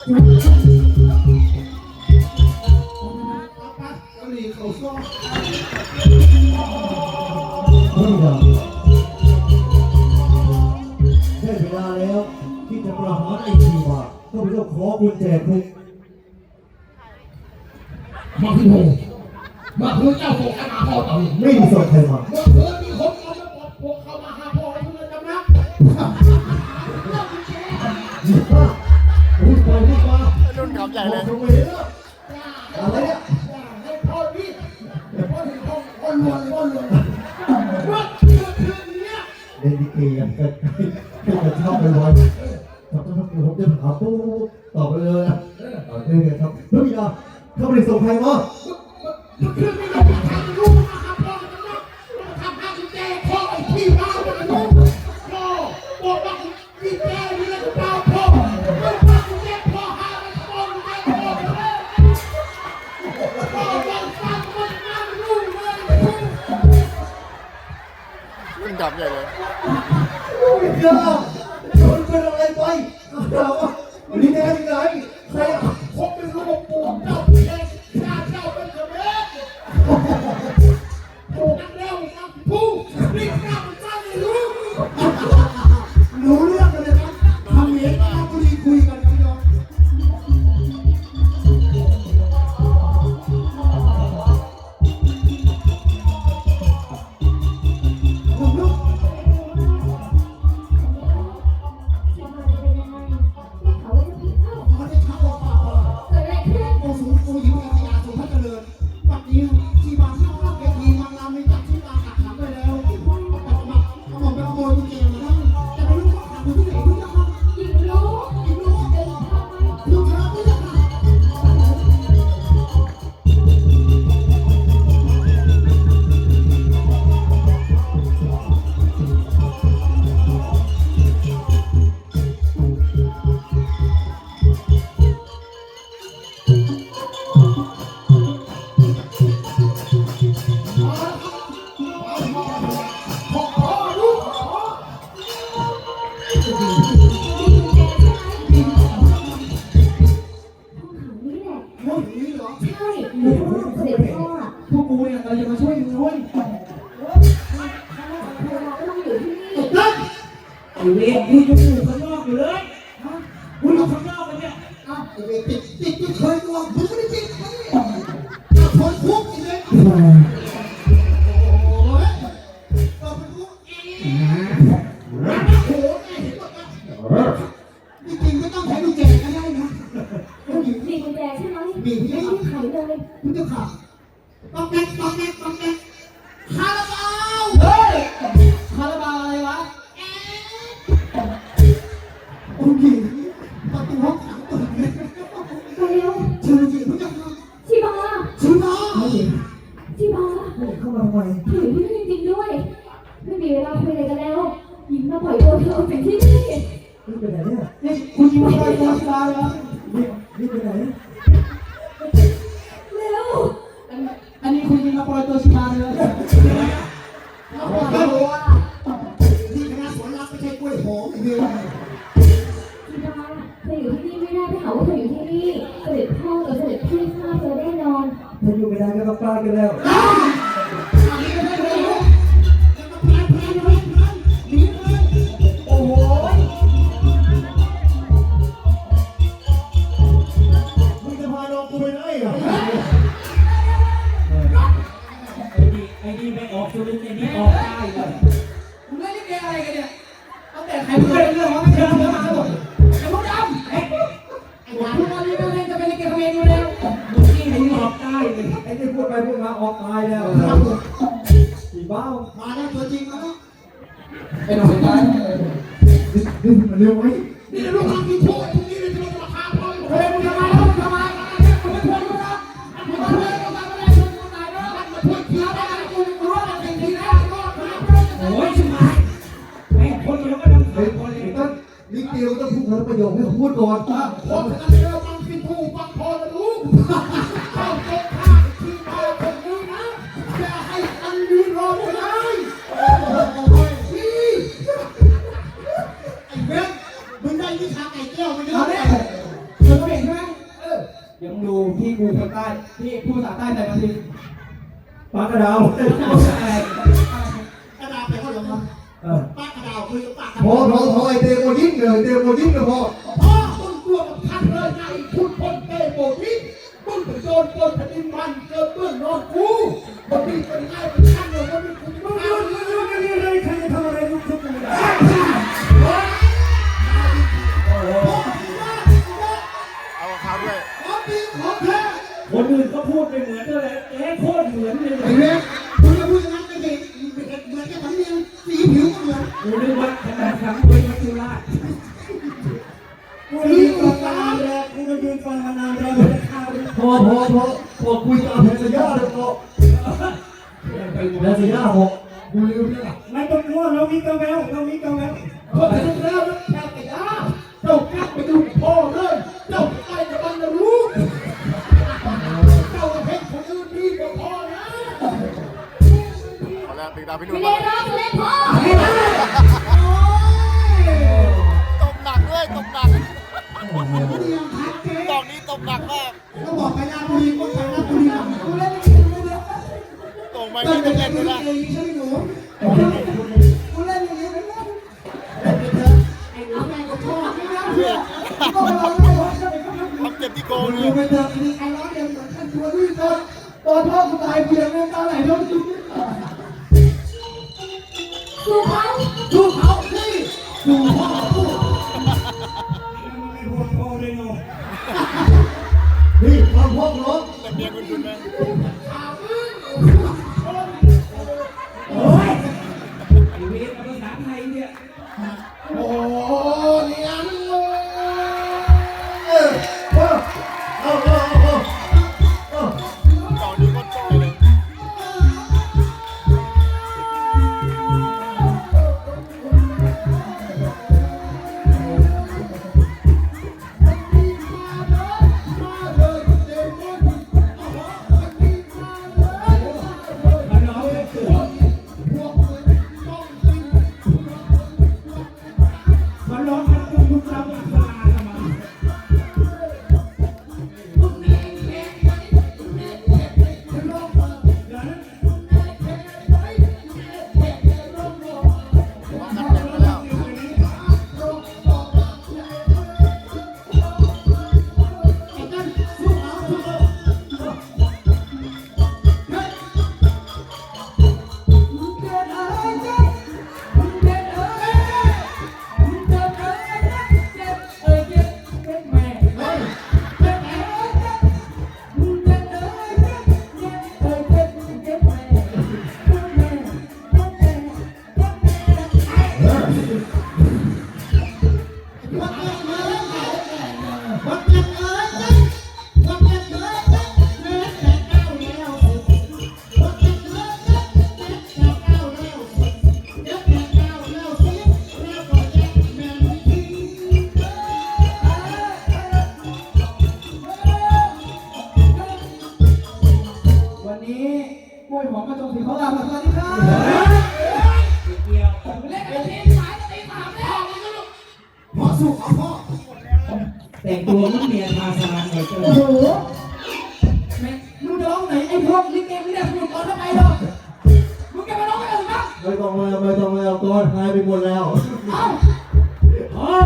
นี่เหรอได้เวลาแล้ว ที่จะประหารไอ้ชีวาก็ไม่ต้องขอกุญแจคุกมาคือโหมาคือเจ้าโศกนาพ่อต่อเมื่ไม่มีส่งใครมาอคืนมีคนเอาไปปลดพวกเข้ามาหาพ่อให้คุณจำนัก รุ่นเขาใหญ่เลยตรงนี้อะไรเนี่ยให้พ่อพี่พ่อถึงพ่อพ่อรวยพ่อรวยว่าเกิดคืนนี้เล่นดีเกย์กันเป็นกระชอบไปลอยทำต้องทำผมจะถามปุ๊บตอบไปเลยนะเอาเรื่องไงครับพระบิดาเขาไม่ได้ส่งใครมาเมื่อคืน เนี่เหรอพวกกูเนี่ยเราจะมาช่วยมึงด้วยนั่นไอ้เวรกูจะอยู่ข้างนอกอยู่เลยกูอยู่ข้างนอกเลยเนี่ยอะไอ้เวรติดติดที่เคยตัวมึงไม่ได้ติดใครอะคนคุกอีกเลย ว ปล่อยตัวเธอออกจากที่นี่นี่ไปไหนเนี่ยนี่คุณยิงมาปล่อยตัวตายแล้วนี่นี่ไปไหนเร็วอันนี้คุณยิงมาปล่อยตัวชิบาเลยบอกแล้วว่าที่คณะสวนรักไม่ใช่กล้วยหอมอีกเลยชิบาเธออยู่ที่นี่ไม่ได้ไปหาว่าเธออยู่ที่นี่เสด็จพ่อกับเสด็จพี่ข้าเธอแน่นอนถ้าอยู่ไม่ได้ก็ต้องตายกันแล้ว ไอ้นี่ไอ้นี่ไม่ออกสุรินทร์ไอ้นี่ออกใต้เลยคุณเล่นลิเกอะไรกันเนี่ยตั้งแต่ใครพูดเรื่องว่าไม่เชื่องมาหมดไอ้พวกดำไอ้ไอ้หวานพวกนั้นนี่เป็นจะเป็นลิเกเขมรอยู่แล้วเมื่อกี้ไอ้นี่ออกใต้เลยไอ้ที่พูดไปพูดมาออกตายแล้วสีบ้ามาแล้วตัวจริงมาแล้วไอ้หนุ่มไอ้ดึงมันเร็วไว้นี่ลูกทำกินพูดต นิดเดียวต้องพูดคนละประโยคให้ผมพูดก่อนผมจะเลิกฟังกินผู้ฟังพอแล้วลูกเข้าเก็บผ้าที่ผ้าคนนี้นะอย่าให้อันยืนรอไปเลยโอ้พี่ไอ้เวรมึงได้วิชาไก่แก้วมาเยเอะเนี่เนี่ยยเธอไม่เห็นใช่ไหมเออเดี๋ยวมึงดูพี่กูคนใต้พี่พูดภาษาใต้แต่มาทีปากกระดาว ป้ากระดาวคือปากพอพอพอไอเตโมยิ้มเลยเตโมยิ้มเลยพอพ่อมึงกลัวกับท่านเลยไงคุณคนเตโมยิ้มึงเป็นโจรปล้นแผ่นดินมันเกิดเบื้องนอนกูมันมีเป็นไงเป็นท่านเลยมันมีคุ มีกระแววเรามีกระแววพอถึงแล้วนะแค่กระยาเจ้ากลับไปดูพ่อเลยเจ้าไปกับบรรลุเจ้าเห็นคนอื่นดีกว่าพ่อนะเอาแล้วตีดาวพี่นุ่ไม่นได้ร้องเล่นพ่อตกหนักด้วยตกหนักเนียงพักเจ๊ดอกนี้ตกหนักมากก็บอกไปลาบุรี ตอนพ่อกูตายเพียงน้ำตาไหลน้ำจุ๊บสู้เขาดูเขาสิดูพ่อพูดไม่ห่วงพ่อเลยเนาะนี่ฟังพ่อร้องแต่เมียคุณคุณไห พ่อสู้เขาพ่อแต่งตัวมันเมียทาซานหน่อยเจ้าโอ้โหแม่มึงจะร้องไหนไอ้พวกลิเกไม่ได้พูดตอนทำไมหรอกมึงจะมาร้องอะไรบ้างไม่ต้องแล้วไม่ต้องแล้วตัวหายไปหมดแล้ว เอ้า